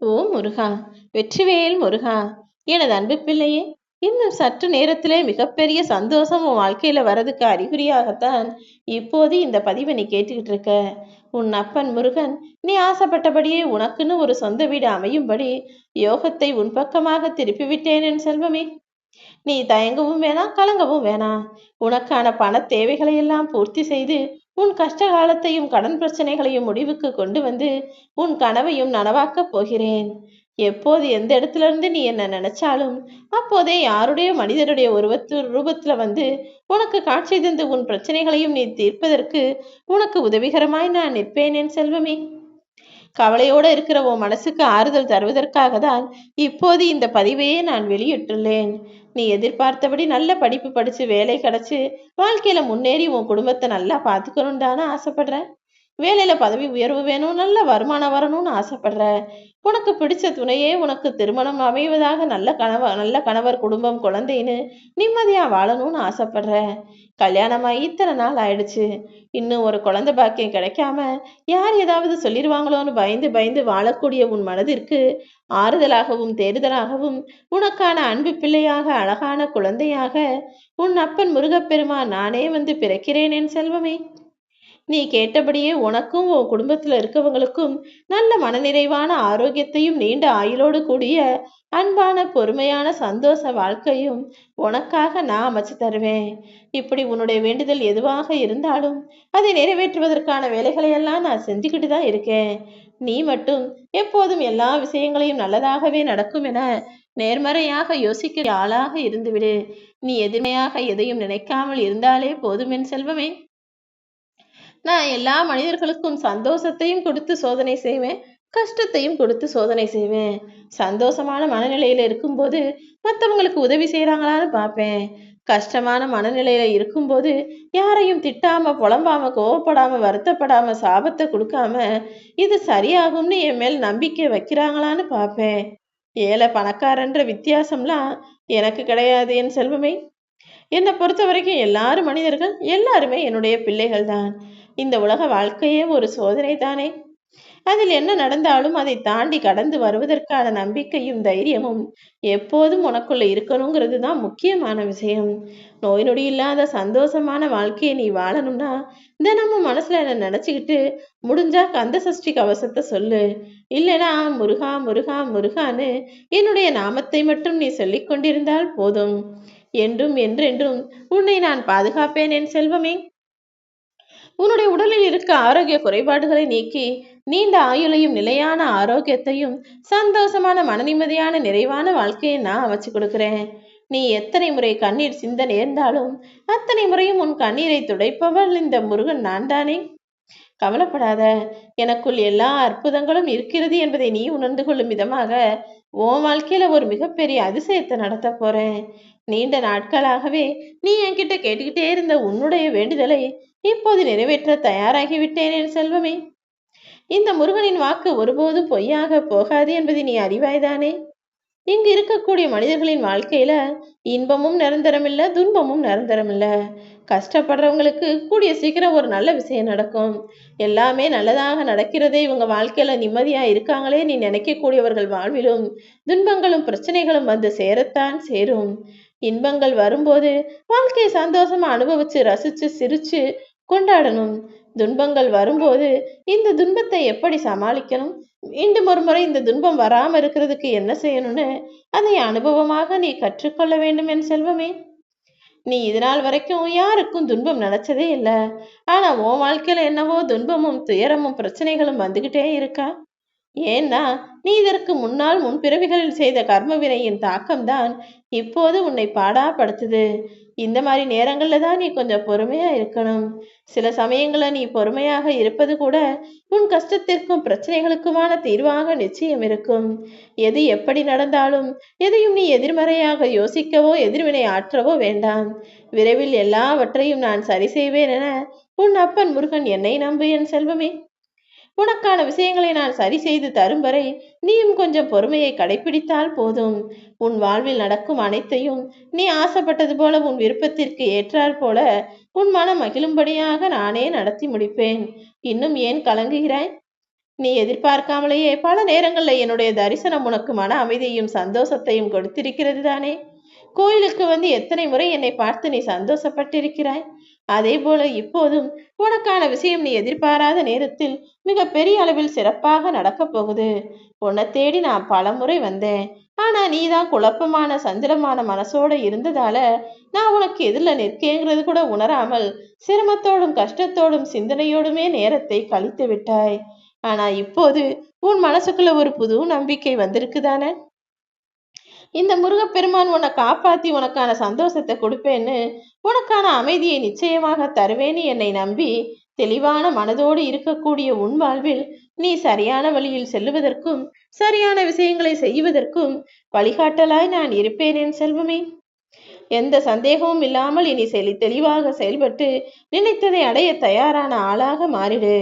ஓ முருகா வெற்றிவேல் முருகா எனது அன்பு பிள்ளையே இன்னும் சற்று நேரத்திலே மிகப்பெரிய சந்தோஷம் உன் வாழ்க்கையில வர்றதுக்கு அறிகுறியாகத்தான் இப்போது இந்த பதிவை நீ கேட்டுக்கிட்டு இருக்க உன் அப்பன் முருகன் நீ ஆசைப்பட்டபடியே உனக்குன்னு ஒரு சொந்த வீடு அமையும்படி யோகத்தை உன் பக்கமாக திருப்பி விட்டேன் என் செல்வமே. நீ தயங்கவும் வேணாம் கலங்கவும் வேணாம். உனக்கான பண தேவைகளை எல்லாம் பூர்த்தி செய்து உன் கஷ்ட காலத்தையும் கடன் பிரச்சனைகளையும் முடிவுக்கு கொண்டு வந்து உன் கனவையும் நனவாக்கப் போகிறேன். எப்போது எந்த இடத்துல இருந்து நீ என்ன நினைச்சாலும் அப்போதே யாருடைய மனிதருடைய உருவத்து ரூபத்துல வந்து உனக்கு காட்சி தந்து உன் பிரச்சனைகளையும் நீ தீர்ப்பதற்கு உனக்கு உதவிகரமாய் நான் நிற்பேனேன் செல்வமே. கவலையோடு இருக்கிற உன் மனசுக்கு ஆறுதல் தருவதற்காக தான் இப்போது இந்த பதிவையே நான் வெளியிட்டுள்ளேன். நீ எதிர்பார்த்தபடி நல்ல படிப்பு படிச்சு வேலை கிடைச்சு வாழ்க்கையில முன்னேறி உன் குடும்பத்தை நல்லா பார்த்துக்கணும் தானே ஆசைப்படுறேன் வேலையில பதவி உயர்வு வேணும் நல்ல வருமானம் வரணும்னு ஆசைப்படுற உனக்கு பிடிச்ச துணையே உனக்கு திருமணம் அமைவதாக நல்ல கணவர் நல்ல கணவர் குடும்பம் குழந்தைன்னு நிம்மதியா வாழணும்னு ஆசைப்படுற. கல்யாணமாக இத்தனை நாள் ஆயிடுச்சு. இன்னும் ஒரு குழந்தை பாக்கியம் கிடைக்காம யார் ஏதாவது சொல்லிடுவாங்களோன்னு பயந்து பயந்து வாழக்கூடிய உன் மனதிற்கு ஆறுதலாகவும் தேறுதலாகவும் உனக்கான அன்பு பிள்ளையாக அழகான குழந்தையாக உன் அப்பன் முருகப்பெருமா நானே வந்து பிறக்கிறேனேன் என் செல்வமே. நீ கேட்டபடியே உனக்கும் உன் குடும்பத்தில் இருக்கவங்களுக்கும் நல்ல மனநிறைவான ஆரோக்கியத்தையும் நீண்ட ஆயுளோடு கூடிய அன்பான பொறுமையான சந்தோஷ வாழ்க்கையும் உனக்காக நான் அமைச்சு தருவேன். இப்படி உன்னுடைய வேண்டுதல் எதுவாக இருந்தாலும் அதை நிறைவேற்றுவதற்கான வேலைகளை எல்லாம் நான் செஞ்சுக்கிட்டு தான் இருக்கேன். நீ மட்டும் எப்போதும் எல்லா விஷயங்களையும் நல்லதாகவே நடக்கும் என நேர்மறையாக யோசிக்கிற ஆளாக இருந்துவிடு. நீ எதிர்மையாக எதையும் நினைக்காமல் இருந்தாலே போதும் என் செல்வமே. நான் எல்லா மனிதர்களுக்கும் சந்தோஷத்தையும் கொடுத்து சோதனை செய்வேன் கஷ்டத்தையும் கொடுத்து சோதனை செய்வேன். சந்தோஷமான மனநிலையில இருக்கும்போது மற்றவங்களுக்கு உதவி செய்கிறாங்களான்னு பார்ப்பேன். கஷ்டமான மனநிலையில இருக்கும்போது யாரையும் திட்டாம புலம்பாம கோவப்படாம வருத்தப்படாம சாபத்தை கொடுக்காம இது சரியாகும்னு என் மேல் நம்பிக்கை வைக்கிறாங்களான்னு பார்ப்பேன். ஏழை பணக்காரன்ற வித்தியாசம்லாம் எனக்கு கிடையாது என் செல்வமே. என்னை பொறுத்த வரைக்கும் எல்லாரும் மனிதர்கள் எல்லாருமே என்னுடைய பிள்ளைகள் தான் இந்த உலக வாழ்க்கையே ஒரு சோதனை தானே அதில் என்ன நடந்தாலும் அதை தாண்டி கடந்து வருவதற்கான நம்பிக்கையும் தைரியமும் எப்போதும் உனக்குள்ள இருக்கணுங்கிறது தான் முக்கியமான விஷயம். நோய் நொடி இல்லாத சந்தோஷமான வாழ்க்கையை நீ வாழணும்னா தினமும் மனசுல என்ன நினைச்சுக்கிட்டு முடிஞ்சா கந்த சஷ்டி கவசத்தை சொல்லு. இல்லைனா முருகா முருகா முருகான்னு என்னுடைய நாமத்தை மட்டும் நீ சொல்லிக் கொண்டிருந்தால் போதும். என்றும் என்றென்றும் உன்னை நான் பாதுகாப்பேன் என் செல்வமே. உன்னுடைய உடலில் இருக்க ஆரோக்கிய குறைபாடுகளை நீக்கி நீண்ட ஆயுளையும் நிலையான ஆரோக்கியத்தையும் சந்தோஷமான மனநிம்மதியான நிறைவான வாழ்க்கையை நான் அமைச்சு கொடுக்குறேன். நீ எத்தனை முறை கண்ணீர் சிந்த நேர்ந்தாலும் அத்தனை முறையும் உன் கண்ணீரை துடைப்பவள் இந்த முருகன் நான் தானே கவலைப்படாத எனக்குள் எல்லா அற்புதங்களும் இருக்கிறது என்பதை நீ உணர்ந்து கொள்ளும் விதமாக உன் வாழ்க்கையில ஒரு மிகப்பெரிய அதிசயத்தை நடத்த போறேன். நீண்ட நாட்களாகவே நீ என்கிட்ட கேட்டுக்கிட்டே இருந்த உன்னுடைய வேண்டுதலை இப்போது நிறைவேற்ற தயாராகிவிட்டேன் என் செல்வமே. இந்த முருகனின் வாக்கு ஒருபோதும் பொய்யாக போகாது என்பதை நீ அறிவாய்தானே? இங்கு இருக்கக்கூடிய மனிதர்களின் வாழ்க்கையில இன்பமும் நிரந்தரமில்ல துன்பமும் நிரந்தரமில்ல. கஷ்டப்படுறவங்களுக்கு கூடிய சீக்கிரம் ஒரு நல்ல விஷயம் நடக்கும். எல்லாமே நல்லதாக நடக்கிறதே இவங்க வாழ்க்கையில நிம்மதியா இருக்காங்களே நீ நினைக்கக்கூடியவர்கள் வாழ்விலும் துன்பங்களும் பிரச்சனைகளும் வந்து சேரத்தான் சேரும். இன்பங்கள் வரும்போது வாழ்க்கையை சந்தோஷமா அனுபவிச்சு ரசிச்சு சிரிச்சு கொண்டாடணும். துன்பங்கள் வரும்போது இந்த துன்பத்தை எப்படி சமாளிக்கணும்? மீண்டும் ஒரு முறை இந்த துன்பம் வராம இருக்கிறதுக்கு என்ன செய்யணும்னு அதை அனுபவமாக நீ கற்றுக்கொள்ள வேண்டும் என் செல்வமே. நீ இதனால் வரைக்கும் யாருக்கும் துன்பம் நினைச்சதே இல்லை. ஆனா உன் வாழ்க்கையில என்னவோ துன்பமும் துயரமும் பிரச்சனைகளும் வந்துகிட்டே இருக்கா? ஏன்னா நீ இதற்கு முன்னால் முன்பிறவிகளில் செய்த கர்ம வினையின் தாக்கம்தான் இப்போது உன்னை பாடாப்படுத்துது. இந்த மாதிரி நேரங்கள்ல தான் நீ கொஞ்சம் பொறுமையா இருக்கணும். சில சமயங்கள்ல நீ பொறுமையாக இருப்பது கூட உன் கஷ்டத்திற்கும் பிரச்சனைகளுக்குமான தீர்வாக நிச்சயம் இருக்கும். எது எப்படி நடந்தாலும் எதையும் நீ எதிர்மறையாக யோசிக்கவோ எதிர்வினை ஆற்றவோ வேண்டாம். விரைவில் எல்லாவற்றையும் நான் சரி செய்வேன் என உன் அப்பன் முருகன் என்னை நம்பு என் செல்வமே. உனக்கான விஷயங்களை நான் சரி செய்து தரும் வரை நீயும் கொஞ்சம் பொறுமையை கடைபிடித்தால் போதும். உன் வாழ்வில் நடக்கும் அனைத்தையும் நீ ஆசைப்பட்டது போல உன் விருப்பத்திற்கு ஏற்றாற் போல உன் மனம் மகிழும்படியாக நானே நடத்தி முடிப்பேன். இன்னும் ஏன் கலங்குகிறாய்? நீ எதிர்பார்க்காமலேயே பல நேரங்களில் என்னுடைய தரிசனம் உனக்கு மன அமைதியையும் சந்தோஷத்தையும் கொடுத்திருக்கிறது தானே? கோயிலுக்கு வந்து எத்தனை முறை என்னை பார்த்து நீ சந்தோஷப்பட்டிருக்கிறாய்? அதே போல இப்போதும் உனக்கான விஷயம் நீ எதிர்பாராத நேரத்தில் மிக பெரிய அளவில் சிறப்பாக நடக்கப் போகுது. உன்னை தேடி நான் பலமுறை வந்தேன். ஆனா நீ தான் குழப்பமான சஞ்சலமான மனசோட இருந்ததால நான் உனக்கு எதிரில் நிற்கேங்கிறது கூட உணராமல் சிரமத்தோடும் கஷ்டத்தோடும் சிந்தனையோடுமே நேரத்தை கழித்து விட்டாய். ஆனா இப்போது உன் மனசுக்குள்ள ஒரு புது நம்பிக்கை வந்திருக்குதானே? இந்த முருகப்பெருமான் உன்னை காப்பாத்தி உனக்கான சந்தோஷத்தை கொடுப்பேன்னு உனக்கான அமைதியை நிச்சயமாக தருவேன்னு என்னை நம்பி தெளிவான மனதோடு இருக்கக்கூடிய உன் வாழ்வில் நீ சரியான வழியில் செல்லுவதற்கும் சரியான விஷயங்களை செய்வதற்கும் வழிகாட்டலாய் நான் இருப்பேன் என் செல்வமே. எந்த சந்தேகமும் இல்லாமல் இனி செலி தெளிவாக செயல்பட்டு நினைத்ததை அடைய தயாரான ஆளாக மாறிடு.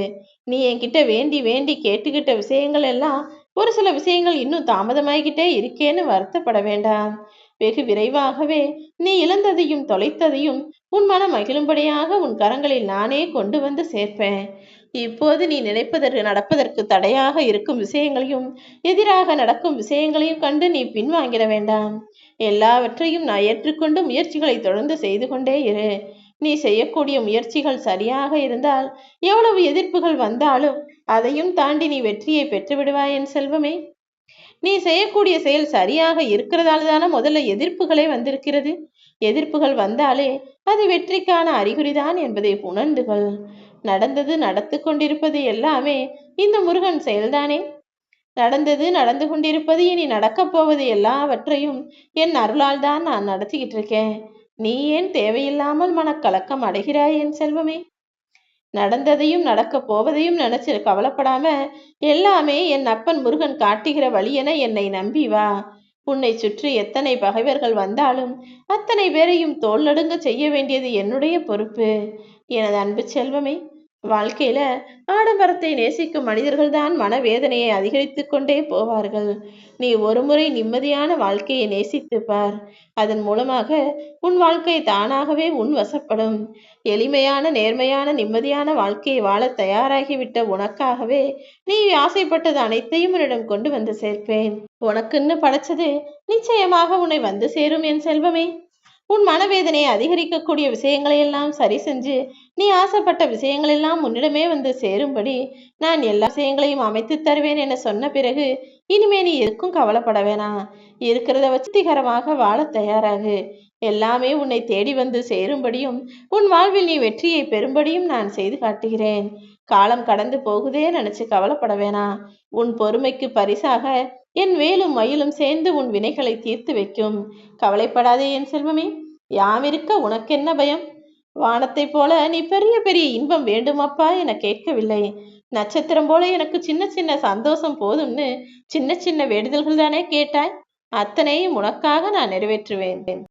நீ என்கிட்ட வேண்டி வேண்டி கேட்டுக்கிட்ட விஷயங்கள் எல்லாம் ஒரு சில விஷயங்கள் இன்னும் தாமதமாகிக்கிட்டே இருக்கேன்னு வருத்தப்பட வேண்டாம். வெகு விரைவாகவே நீ இழந்ததையும் தொலைத்ததையும் உன் மனம் மகிழும்படியாக உன் கரங்களில் நானே கொண்டு வந்து சேர்ப்பேன். இப்போது நீ நினைப்பதற்கு நடப்பதற்கு தடையாக இருக்கும் விஷயங்களையும் எதிராக நடக்கும் விஷயங்களையும் கண்டு நீ பின்வாங்கிட வேண்டாம். எல்லாவற்றையும் நான் ஏற்றுக்கொண்டு முயற்சிகளை தொடர்ந்து செய்து கொண்டே இரு. நீ செய்யக்கூடிய முயற்சிகள் சரியாக இருந்தால் எவ்வளவு எதிர்ப்புகள் வந்தாலும் அதையும் தாண்டி நீ வெற்றியை பெற்று விடுவாய் என் செல்வமே. நீ செய்யக்கூடிய செயல் சரியாக இருக்கிறதால தானே முதல்ல எதிர்ப்புகளே வந்திருக்கிறது. எதிர்ப்புகள் வந்தாலே அது வெற்றிக்கான அறிகுறிதான் என்பதை உணர்ந்துகள். நடந்தது நடத்து கொண்டிருப்பது எல்லாமே இந்த முருகன் செயல்தானே. நடந்தது நடந்து கொண்டிருப்பது இனி நடக்கப் போவது எல்லாவற்றையும் என் அருளால் தான் நான் நடத்திக்கிட்டு இருக்கேன் நீ ஏன் தேவையில்லாமல் மனக்கலக்கம் அடைகிறாய் என் செல்வமே? நடந்ததையும் நடக்கப் போவதையும் நினைச்சு கவலைப்படாம எல்லாமே என் அப்பன் முருகன் காட்டுகிற வழியென என்னை நம்பி வா. உன்னை சுற்றி எத்தனை பகைவர்கள் வந்தாலும் அத்தனை பேரையும் தோல் நடுங்க செய்ய வேண்டியது என்னுடைய பொறுப்பு. எனது அன்பு செல்வமே வாழ்க்கையில ஆடம்பரத்தை நேசிக்கும் மனிதர்கள் தான் மனவேதனையை அதிகரித்து கொண்டே போவார்கள். நீ ஒருமுறை நிம்மதியான வாழ்க்கையை நேசித்து பார். அதன் மூலமாக உன் வாழ்க்கை தானாகவே உன் வசப்படும். எளிமையான நேர்மையான நிம்மதியான வாழ்க்கையை வாழ தயாராகிவிட்ட உனக்காகவே நீ ஆசைப்பட்டது அனைத்தையும் உன்னிடம் கொண்டு வந்து சேர்ப்பேன். உனக்குன்னு படைச்சது நிச்சயமாக உன்னை வந்து சேரும் என் செல்வமே. உன் மனவேதனையை அதிகரிக்கக்கூடிய விஷயங்களை எல்லாம் சரி செஞ்சு நீ ஆசைப்பட்ட விஷயங்கள் எல்லாம் உன்னிடமே வந்து சேரும்படி நான் எல்லா விஷயங்களையும் அமைத்து தருவேன் என சொன்ன பிறகு இனிமே நீ எதுக்கும் கவலைப்பட வேணாம். இருக்கிறத வசதிகரமாக வாழ தயாராகு. எல்லாமே உன்னை தேடி வந்து சேரும்படியும் உன் வாழ்வில் நீ வெற்றியை பெறும்படியும் நான் செய்து காட்டுகிறேன். காலம் கடந்து போகுதே நினைச்சு கவலைப்பட வேணாம். உன் பொறுமைக்கு பரிசாக என் வேலும் மயிலும் சேர்ந்து உன் வினைகளை தீர்த்து வைக்கும். கவலைப்படாதே என் செல்வமே யாமிருக்க உனக்கென்ன பயம்? வானத்தைப் போல நீ பெரிய பெரிய இன்பம் வேண்டுமப்பா என கேட்கவில்லை. நட்சத்திரம் போல எனக்கு சின்ன சின்ன சந்தோஷம் போதும்னு சின்ன சின்ன வேண்டுதல்கள் தானே கேட்டாய்? அத்தனையும் உனக்காக நான் நிறைவேற்றுவேன்.